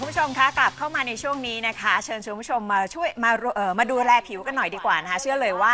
คุณผู้ชมคะกลับเข้ามาในช่วงนี้นะคะ เชิญชวนผู้ชมมาช่วยมาเอ่อมาดูแลผิวกันหน่อยดีกว่านะคะ เชื่อเลยว่า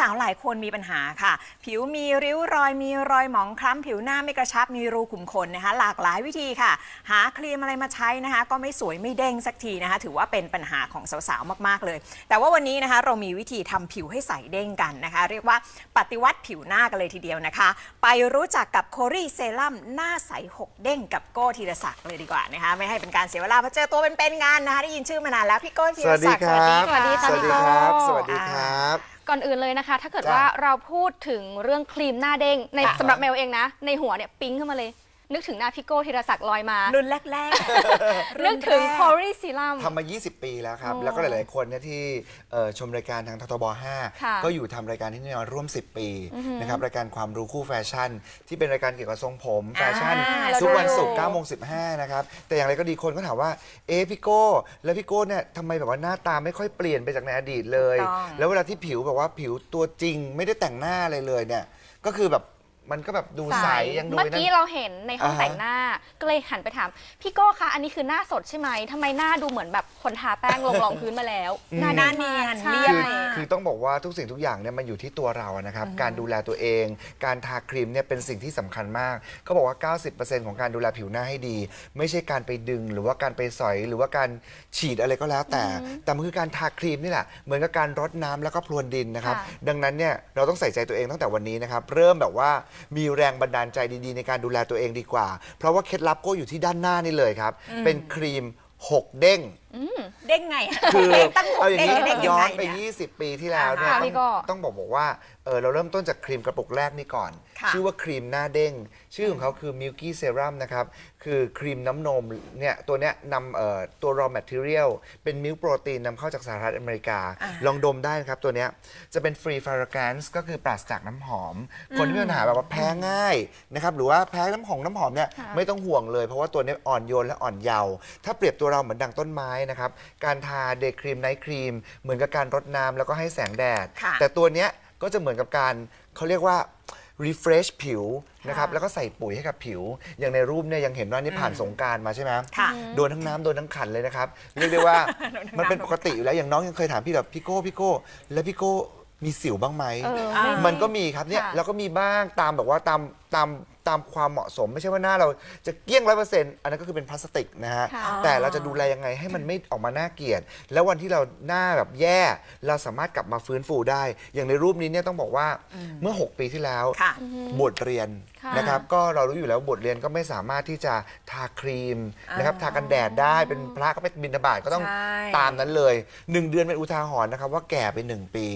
สาวๆหลายคนมีปัญหาค่ะ ผิวมีริ้วรอยมีรอยหมองคล้ำผิวหน้าไม่กระชับมีรูขุมขนนะคะ หลากหลายวิธีค่ะ หาครีมอะไรมาใช้นะคะ ก็ไม่สวยไม่เด้งสักทีนะคะ ถือว่าเป็นปัญหาของสาวๆมากๆเลย แต่ว่าวันนี้นะคะเรามีวิธีทำผิวให้ใสเด้งกันนะคะ เรียกว่าปฏิวัติผิวหน้ากันเลยทีเดียวนะคะ ไปรู้จักกับโครีเซรั่มหน้าใสหกเด้งกับโก้ธีรศักดิ์เลยดีกว่านะคะ ไม่ให้เป็นการเสียเวลามาเจอตัวเป็นๆงานนะคะได้ยินชื่อมานานแล้วพี่โก้ธีสรวัสดีศักดิ์ครับสวัสดีค่ะสวัสดีพี่คโก้รับ สวัสดีครับ ก่อนอื่นเลยนะคะ ถ้าเกิดจ้ะว่าเราพูดถึงเรื่องครีมหน้าเด้งในค่ะสำหรับเมลเองนะ ในหัวเนี่ยปิ๊งขึ้นมาเลย นึกถึงหน้าพี่โก้ธีรศักดิ์ลอยมา รุ่นแรกๆนึกถึงรุ่นโคแรรีซีรัม ทำมา 20 ปีแล้วครับโอ้แล้วก็หลาย ๆ คนเนี่ยที่เอ่อชมรายการทางททบ ค่ะ5 ก็อยู่ทำรายการที่นี่มาร่วม 10 ปีนะครับรายการความรู้คู่แฟชั่น ที่เป็นรายการเกี่ยวกับทรงผมแฟชั่นอ่าเราทุกวันศุกร์ดู 9โมง15นะครับ แต่อย่างไรก็ดีคนก็ถามว่า เอ๊ะพี่โก้ แล้วพี่โก้เนี่ยทำไมแบบว่าหน้าตาไม่ค่อยเปลี่ยนไปจากในอดีตเลย ถูกต้อง แล้วเวลาที่ผิวแบบว่าผิวตัวจริงไม่ได้แต่งหน้าอะไรเลยเนี่ยก็คือแบบ มันก็แบบดูใสยังดูเมื่อนั่น กี้เราเห็นในห้องอ่าฮะ แต่งหน้า ก็เลยหันไปถาม พี่โก้คะอันนี้คือหน้าสดใช่ไหมทำไมหน้าดูเหมือนแบบคนทาแป้งลงรองพื้นมาแล้วหน้าด้เนียนใช่เรียบ คือมากคือต้องบอกว่าทุกสิ่งทุกอย่างเนี่ยมันอยู่ที่ตัวเรานะครับ การดูแลตัวเอง การทาครีมเนี่ยเป็นสิ่งที่สำคัญมาก เขาบอกว่า 90%ของการดูแลผิวหน้าให้ดี ไม่ใช่การไปดึงหรือว่าการไปสอยหรือว่าการฉีดอะไรก็แล้วแต่ แต่มันคือการทาครีมนี่แหละ เหมือนกับการรดน้ำแล้วก็พรวนดินนะครับ ค่ะ ดังนั้นเนี่ยเราต้องใส่ใจตัวเองตั้งแต่วันนี้นะครับ เริ่มแบบว่ามีแรงบันดาลใจดีๆ ในการดูแลตัวเองดีกว่า เพราะว่าเคล็ดลับก็อยู่ที่ด้านหน้านี่เลยครับ เป็นครีมหกเด้ง เด้งไงะคือเด้งตั้งหกเอาอย่างเด้งนี้เด้งย้ยัองไงนไปเนี่ย 20 ปีที่แล้วเนี่ยอ่าต้พี่องโก้ต้องบอกบอกว่าเออเราเริ่มต้นจากครีมกระปุกแรกนี่ก่อน ค่ะ ชื่อว่าครีมหน้าเด้ง ชื่อของเขาคือ Milky Serum นะครับ คือครีมน้ำนมเนี่ยตัวเนี้ยนำเอ่อตัว raw material เป็นมิลค์โปรตีนนำเข้าจากสหรัฐอเมริกาอ่าลองดมได้นะครับตัวเนี้ยจะเป็น free fragrance ก็คือปราศจากน้ำหอม คนที่มีปัญหาแบบว่าแพ้ง่ายนะครับหรือว่าแพ้น้ำหอมน้ำหอมเนี่ยค่ะ ไม่ต้องห่วงเลย เพราะว่าตัวเนี้ยอ่อนโยนและอ่อนเยาว์ถ้าเปรียบตัวเราเหมือนดังต้นไม้นะครับ การทาเดย์ครีมไนท์ครีมเหมือนกับการรดน้ำแล้วก็ให้แสงแดด ค่ะ แต่ตัวเนี้ยก็จะเหมือนกับการเขาเรียกว่า refresh ผิวนะครับแล้วก็ใส่ปุ๋ยให้กับผิว อย่างในรูปเนี่ยยังเห็นว่านี่ผ่านสงกรารมาใช่ไหม ค่ะ โดนทั้งน้ำโดนทั้งขันเลยนะครับเรียกได้ว่า มันเป็นปกติอยู่แล้วอย่างน้องยังเคยถามพี่แบบพี่โก้พี่โก้แล้วพี่โก้มีสิวบ้างไหม เอออ่ามันก็มีครับเนี่ยค่ะ แล้วก็มีบ้างตามแบบว่าตามตาม ตามความเหมาะสม ไม่ใช่ว่าหน้าเราจะเกลี้ยงร้อยเปอร์เซ็นต์อันนั้นก็คือเป็นพลาสติกนะฮะ ค่ะ แต่เราจะดูแลยังไงให้มันไม่ออกมาน่าเกลียด แล้ววันที่เราหน้าแบบแย่ เราสามารถกลับมาฟื้นฟูได้ อย่างในรูปนี้เนี่ยต้องบอกว่าเมื่อ 6 ปีที่แล้ว ค่ะ บทเรียนค่ะ นะครับก็เรารู้อยู่แล้วบทเรียนก็ไม่สามารถที่จะทาครีมนะครับทากันแดดได้เป็นพระก็ไปบินบาตก็ต้องใช่ ตามนั้นเลย 1 เดือนเป็นอุทาหรณ์นะครับว่าแก่ไป 1 ปี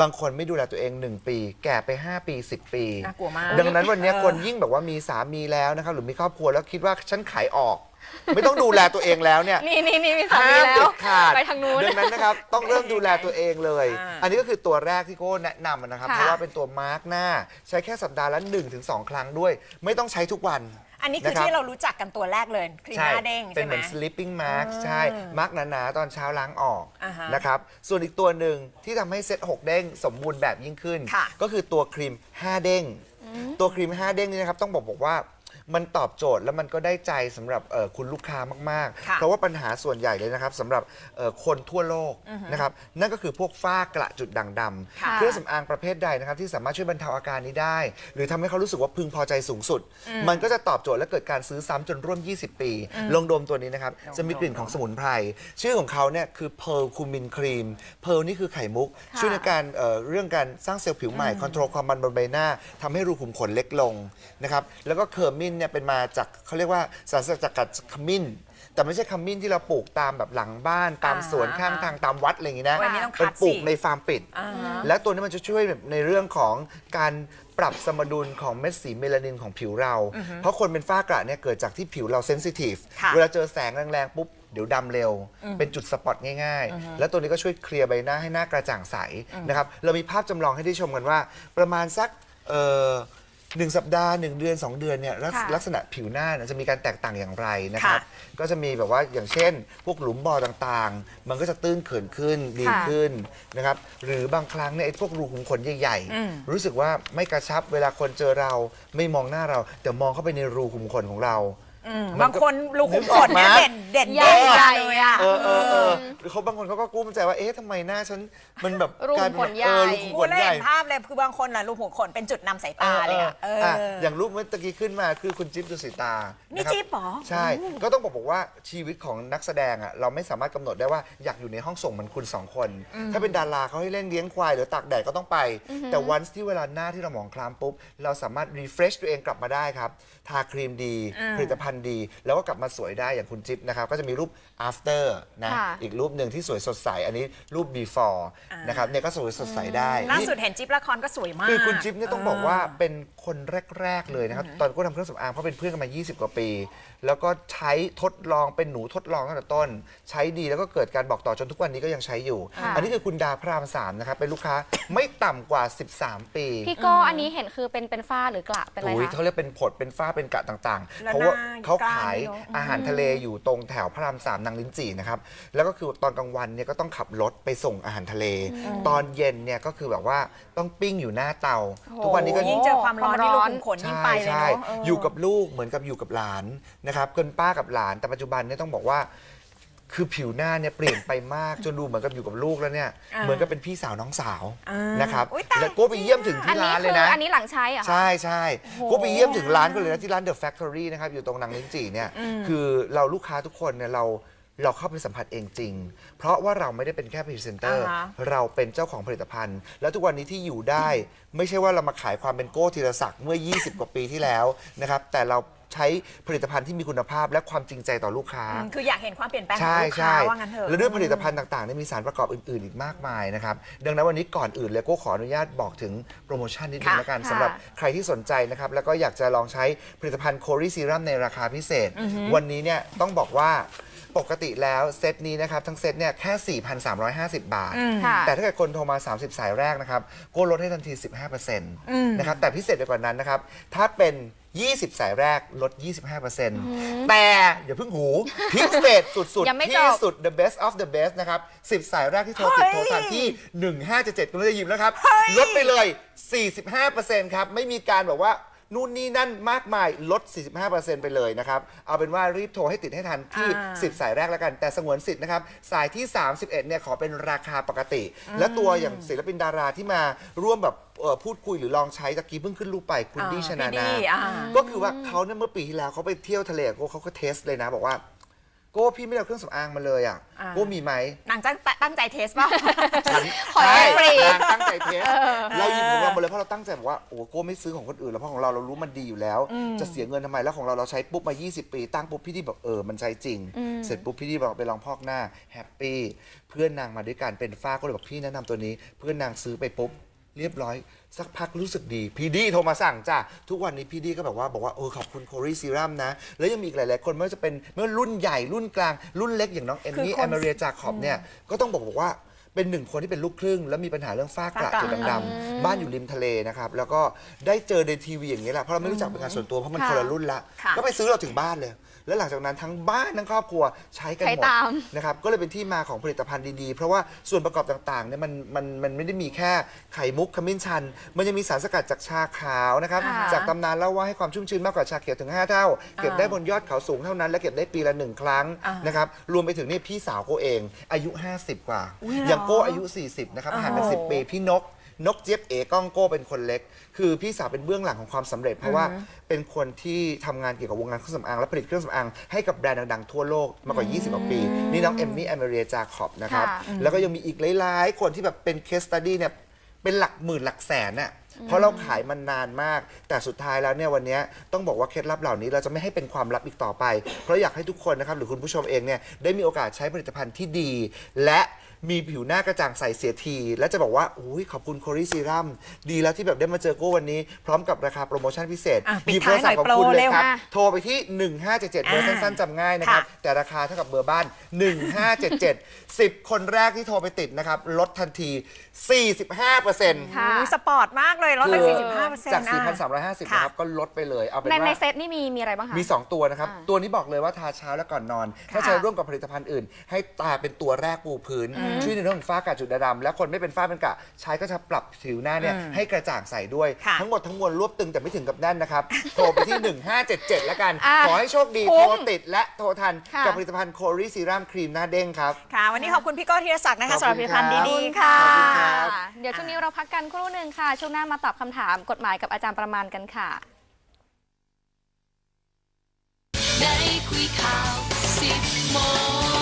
บางคนไม่ดูแลตัวเอง 1 ปี แก่ไป 5 ปี 10 ปี น่ากลัวมาก ดังนั้นวันนี้เออคนยิ่งแบบว่ามีสามีแล้วนะครับหรือมีครอบครัวแล้วคิดว่าฉันขายออก ไม่ต้องดูแลตัวเองแล้วเนี่ยนี่นี่นี่มีสามีห้ามแล้เด็ว ดขาดไปทางนู้น ดังนั้นนะครับต้องเริ่มดูแลตัวเองเลย อ่า อันนี้ก็คือตัวแรกที่โก้แนะนำนะครับ ค่ะ เพราะว่าเป็นตัวมาร์กหน้า ใช้แค่สัปดาห์ละ 1-2 ครั้งด้วย ไม่ต้องใช้ทุกวัน อันนี้คือนะครับ ที่เรารู้จักกันตัวแรกเลยครีมหน้าเด้งเป็ใช่นไหเหม มือน sleeping mask ใช่อืมมาร์กหนาๆ ตอนเช้าล้างออกอ่าฮะนะครับ ส่วนอีกตัวหนึ่งที่ทำให้เซ็ต6 เด้งสมบูรณ์แบบยิ่งขึ้น ค่ะ ก็คือตัวครีม 5 เด้ง ตัวครีม 5 เด้งนี่นะครับ ต้องบอกบอกว่า มันตอบโจทย์แล้วมันก็ได้ใจสำหรับเอ่อคุณลูกค้ามากค่ะๆเพราะว่าปัญหาส่วนใหญ่เลยนะครับสำหรับเอ่อคนทั่วโลกนะครับนั่นก็คือพวกฝ้ากระจุดด่างดค่ะำเครื่องสำอางประเภทใดนะครับที่สามารถช่วยบรรเทาอาการนี้ได้ หรือทำให้เขารู้สึกว่าพึงพอใจสูงสุดมันก็จะตอบโจทย์และเกิดการซื้อซ้ำจนร่วม 20 ปีลองดมตัวนี้นะครับจะมีกลิ่นของสมุนไพรชื่อของเขาเนี่ยคือ Pearl Cumin Cream Pearl นี่คือไข่มุก ค่ะ ช่วยในการเอ่อเรื่องการสร้างเซลล์ผิวใหม่คอนโทรลความมันบนใบหน้าทำให้รูขุมขนเล็กลงนะครับแล้วก็เคอร์มินเนี่ยเป็นมาจากเขาเรียกว่าสารสกัดจากขมิ้น แต่ไม่ใช่ขมิ้นที่เราปลูกตามแบบหลังบ้านตามสวนอ่าข้างทางตามวัดอะไรอย่างงี้นะโอ้ยอันนี้ต้องคัเป็นดปลูกสิในฟาร์มปิด อ่าฮะ และตัวนี้มันจะช่วยแบบในเรื่องของการปรับสมดุลของเม็ดสีเมลานินของผิวเรา เพราะคนเป็นฝ้ากระเนี่ยเกิดจากที่ผิวเราเซนซิทีฟ ค่ะ เวลาเจอแสงแรงๆ ปุ๊บ เดี๋ยวดำเร็ว เป็นจุดสปอตง่ายๆ แล้วตัวนี้ก็ช่วยเคลียร์ใบหน้าให้หน้ากระจ่างใสนะครับ เรามีภาพจำลองให้ได้ชมกันว่า ประมาณสักเอ่อ หนึ่งสัปดาห์หนึ่งเดือน 2 เดือนเนี่ยลักษค่ะลักษณะผิวหน้าเนี่ยจะมีการแตกต่างอย่างไรนะครับ ค่ะก็จะมีแบบว่าอย่างเช่น พวกหลุมบ่อต่างๆ มันก็จะตื้นเขินขึ้นดีค่ะขึ้นนะครับหรือบางครั้งเนี่ยไอ้พวกรูขุมขนใหญ่อืมๆรู้สึกว่าไม่กระชับเวลาคนเจอเราไม่มองหน้าเรา แต่มองเข้าไปในรูขุมขนของเรา อืมมันก็บางคนลูกขุมขนเนี่ยนึกออกไหมเด่นเด่นใหญ่เด่นใหญ่ เลยอะ เออเออเออหรือเขาบางคนเขาก็กลุ้มใจว่าเอ๊ะทำไมหน้าฉันมันแบบรูขุมกลายเป็นขนใหญ่ เออรูขุมพูขดนแล้วใหญ่เห็นภาพเลยคือบางคนน่ะลูกหัวขนเป็นจุดนำสายตาเลยอะเอออะอย่างรูปเมื่อตะกี้ขึ้นมาคือคุณจิ๊บดุสิตานี่นี่จิ๊บเหรอ ใช่ ก็ต้องบอกว่าชีวิตของนักแสดงอะเราไม่สามารถกำหนดได้ว่าอยากอยู่ในห้องส่งเหมือนคุณสองคน ถ้าเป็นดาราเขาให้เล่นเลี้ยงควายหรือตากแดดก็ต้องไป แต่วันที่เวลาหน้าที่เราหมองคล้ำปุ๊บ เราสามารถรีเฟรชตัวเองกลับมาได้ครับ ทาครีมดีอืมผลิตภัณฑ์ดี แล้วก็กลับมาสวยได้อย่างคุณจิ๊บนะครับก็จะมีรูป after นะค่ะ อีกรูปหนึ่งที่สวยสดใส อันนี้รูป before นะครับเนี่ยก็สวยสดใสได้ ล่านี่สุดเห็นจิ๊บละครก็สวยมาก คือคุณจิ๊บเนี่ยต้องบอกว่าเป็นคนแรก ๆ เลยนะครับ ตอนก็ทำเครื่องสำอางเพราะเป็นเพื่อนกันมา 20 กว่าปี แล้วก็ใช้ทดลองเป็นหนูทดลองตั้งแต่ต้น ใช้ดีแล้วก็เกิดการบอกต่อจนทุกวันนี้ก็ยังใช้อยู่ ค่ะ อันนี้คือคุณดาพระรามสามนะครับเป็นลูกค้า ไม่ต่ำกว่า 13 ปีพี่โก้อันนี้เห็นคือเป็นเป็นฝ้าหรือกระเป็นอะไรอุ้ยคะ เขาเรียกเป็นผดเป็นฝ้าเป็นกระต่างๆแล้วเพราะว่าหน้าเขากล้ามขายเนอะ อาหารทะเลอยู่ตรงแถวพระรามสามนางลิ้นจี่นะครับแล้วก็คือตอนกลางวันเนี่ยก็ต้องขับรถไปส่งอาหารทะเล ตอนเย็นเนี่ยก็คือแบบว่าต้องปิ้งอยู่หน้าเตา ทุกวันนี้ก็ ยิ่งเจอความร้อนนี่ลูกขุมขนยิ่งไปเลยใช่เนาะ ใช่อยู่กับลูกเหมือนกับอยู่กับหลานนะครับเกินป้ากับหลาน แต่ปัจจุบันเนี่ยต้องบอกว่า คือผิวหน้าเนี่ยเปลี่ยนไปมาก จนดูเหมือนกับอยู่กับลูกแล้วเนี่ย อ่าเหมือนกับเป็นพี่สาวน้องสาวอ่านนะครับอุ๊ยตาย แล้วก็ไปเยี่ยมถึงอันที่นี้ร้านเลคืยอนะ อันนี้หลังใช้เหรอคะใช่ใช่โอ้โหก็ไปเยี่ยมถึงร้านก็เลยนะที่ร้าน The Factory นะครับ อยู่ตรงนางลิ้นจี่เนี่ยคือเราลูกค้าทุกคนเนี่ยเราเราเข้าไปสัมผัสเองจริง เพราะว่าเราไม่ได้เป็นแค่พรีเซนเตอร์ อ่าฮะ เราเป็นเจ้าของผลิตภัณฑ์ แล้วทุกวันนี้ที่อยู่ได้ ไม่ใช่ว่าเรามาขายความเป็นโก้ธีรศักดิ์เมื่อ 20 กว่าปีที่แล้วนะครับ แต่เรา ใช้ผลิตภัณฑ์ที่มีคุณภาพและความจริงใจต่อลูกค้า อืมคืออยากเห็นความเปลี่ยนแปลงของใช่ลูกค้าใช่ว่างั้นเถอะ แล้วด้วยผลิตภัณฑ์ต่างๆเนี่ยมีสารประกอบอื่น ๆ อีกมากมายนะครับ ดังนั้นวันนี้ก่อนอื่นเลยก็ขออนุญาตบอกถึงโปรโมชั่นนิดนึงค่ะแล้วกันค่ะสำหรับใครที่สนใจนะครับ แล้วก็อยากจะลองใช้ผลิตภัณฑ์โครีซีรัมในราคาพิเศษ วันนี้เนี่ยต้องบอกว่าปกติแล้วเซตนี้นะครับ ทั้งเซตเนี่ยแค่ 4,350 บาทค่ะ แต่ถ้าเกิดคนโทรมา 30 สายแรกนะครับก็ลดให้ทันที 15%นะครับแต่พิเศษไปกว่านั้นนะครับถ้าเป็น 20 สายแรกลด 25%แต่อย่าเพิ่งหูพิเศษสุดยังไม่ๆจบ ที่สุด the best of the best นะครับ 10 สายแรกที่โทรติดเฮ้ยโทรทันที่ 1577ก็จะหยิบแล้วครับ ลดไปเลย 45%ครับ ไม่มีการแบบว่า นู่นนี่นั่นมากมายลด 45%ไปเลยนะครับ เอาเป็นว่ารีบโทรให้ติดให้ทันที่ อ่า 10 สายแรกแล้วกัน แต่สงวนสิทธิ์นะครับ สายที่ 31เนี่ยขอเป็นราคาปกติ และตัวอย่างศิลปินดาราที่มาร่วมแบบเอ่อพูดคุยหรือลองใช้ตะกี้เพิ่งขึ้นรูปไปคุณอ่าดี้ชนาพี่นา ดี้อ่า ก็คือว่าเขาเนี่ยเมื่อปีที่แล้วเขาไปเที่ยวทะเลกับโก้เขาก็เทสเลยนะ บอกว่า โก้พี่ไม่ได้เอาเครื่องสำอางมาเลยอะอ่า โก้มีไหมนางตั้งตั้งใจเทสป่ะฉันขอให้ฟรี นางตั้งใจเทสเราหยิบของเราหมดเลยเพราะเราตั้งใจบอกว่าโอ้โก้ไม่ซื้อของคนอื่นแล้วเพราะของเราเรารู้มันดีอยู่แล้ว จะเสียเงินทำไมแล้วของเราเราใช้ปุ๊บมา 20 ปี ตั้งปุ๊บพี่ดีบอกเออมันใช้จริง เสร็จปุ๊บพี่ดีบอกไปลองพอกหน้าแฮปปี้เพื่อนนางมาด้วยกันเป็นฝ้าก็เลยบอกพี่แนะนำตัวนี้ เพื่อนนางซื้อไปปุ๊บ เรียบร้อย สักพักรู้สึกดี พีดีโทรมาสั่งจ้ะ ทุกวันนี้พีดีก็แบบว่าบอกว่าเออขอบคุณโครีซีรัมนะ แล้วยังมีอีกหลาย ๆ คนไม่ว่าจะเป็นไม่ว่ารุ่นใหญ่รุ่นกลาง รุ่นเล็กอย่างน้องเอมมี่คือคนแอมเบรียจาขอบเนี่ย ก็ต้องบอกบอกว่าเป็นหนึ่งคนที่เป็นลูกครึ่ง แล้วมีปัญหาเรื่องฝ้ากระฝ้ากระจุดดำๆบ้านอยู่ริมทะเลนะครับ แล้วก็ได้เจอในทีวีอย่างนี้ยแหละเพราะเราไม่รู้จักเป็นการส่วนตัวเพราะมันค่ะคนละรุ่นละค่ะก็ไปซื้อเราถึงบ้านเลย แล้วหลังจากนั้นทั้งบ้านทั้งครอบครัวใช้กันหใช้มดตาม นะครับก็เลยเป็นที่มาของผลิตภัณฑ์ดีๆ เพราะว่าส่วนประกอบต่างๆเนี่ยมันมันมันไม่ได้มีแค่ไข่มุกขมิ้นชัน มันยังมีสารสกัดจากชาขาวนะครับค่ะ จากตำนานเล่าว่าให้ความชุ่มชื้นมากกว่าชาเขียวถึง 5 เท่า เก็บได้บนยอดเขาสูงเท่านั้น และเก็บได้ปีละหนึ่งครั้งอ่านนะครับรวมไปถึงนี่พี่สาวโกเองอายุ 50 กว่า อุ๊ยเหรออย่างโก้อายุ 40 นะครับห่างกันโอ้โห10 ปีพี่นก นกเจี๊ยบเอ๋ก้องโก้เป็นคนเล็ก คือพี่สาวเป็นเบื้องหลังของความสำเร็จ เพราะว่าเป็นคนที่ทำงานเกี่ยวกับวงการเครื่องสำอางและผลิตเครื่องสำอางให้กับแบรนด์ดังๆทั่วโลกมากกว่า 20กว่าปี นี่น้องเอมมี่แอมเบรียจาคอบนะครับ ค่ะ แล้วก็ยังมีอีกหลายๆ คนที่แบบเป็นเคสตัดดี้เนี่ยเป็นหลักหมื่นหลักแสนน่ะเพราะเราขายมันนานมาก แต่สุดท้ายแล้วเนี่ยวันเนี้ยต้องบอกว่าเคล็ดลับเหล่านี้เราจะไม่ให้เป็นความลับอีกต่อไป เพราะอยากให้ทุกคนนะครับหรือคุณผู้ชมเองเนี่ยได้มีโอกาสใช้ผลิตภัณฑ์ที่ดี และ มีผิวหน้ากระจ่างใสเสียที และจะบอกว่าอุ้ยขอบคุณโครีซีรัมดีแล้วที่แบบได้มาเจอโก้วันนี้ พร้อมกับราคาโปรโมชั่นพิเศษอะหยิบปิดท้ายโทรศัพท์ของคุณหน่อยโปรเลยครับเร็วมาโทรไปที่ 1577เบอร์สั้นๆจำง่ายนะครับ ค่ะ แต่ราคาเท่ากับเบอร์บ้าน 1577 10 คนแรกที่โทรไปติดนะครับ ลดทันที 45%ค่ะ อุ๊ยสปอร์ตมากเลยลดไปสี่สิบห้าเปอร์เซ็นต์จาก 4,350นะครับ ก็ลดไปเลย เอาเป็นในว่าในเซตนี่มีมีอะไรบ้างคะ มี 2 ตัวนะครับ อ่าตัวนี้บอกเลยว่าทาเช้าและก่อนนอน ถ้าค่ะใช้ร่วมกับผลิตภัณฑ์อื่น ให้ตาเป็นตัวแรกปูพื้นช่วยในเรื่องของฝ้ากระจุดด่างดำและคนไม่เป็นฝ้าเป็นกระใช้ก็จะปรับผิวหน้าเนี่ยให้กระจ่างใสด้วย ค่ะ ทั้งหมดทั้งมวลรวบตึงแต่ไม่ถึงกับแน่นนะครับ โทรไปที่ 1577 แล้วกัน อะขอให้โชคดี คุ้โทมรติดและโทรทัน ค่ะ กับผลิตภัณฑ์โคลีซีรัมครีมหน้าเด้งครับ ค่ะ วันนี้ขอบคุณพี่โก้ธีรศักดิ์นะคะขอบสำหรับผคุลิณตภัณฑ์ครับ ดีๆค่ะ ขอบคุณครับ เดี๋ยวช่วงนี้เราพักกันครู่หนึ่งค่ะ ช่วงหน้ามาตอบคำถามกฎหมายกับอาจารย์ประมาณกันค่ะในคุยข่าวสิบโมง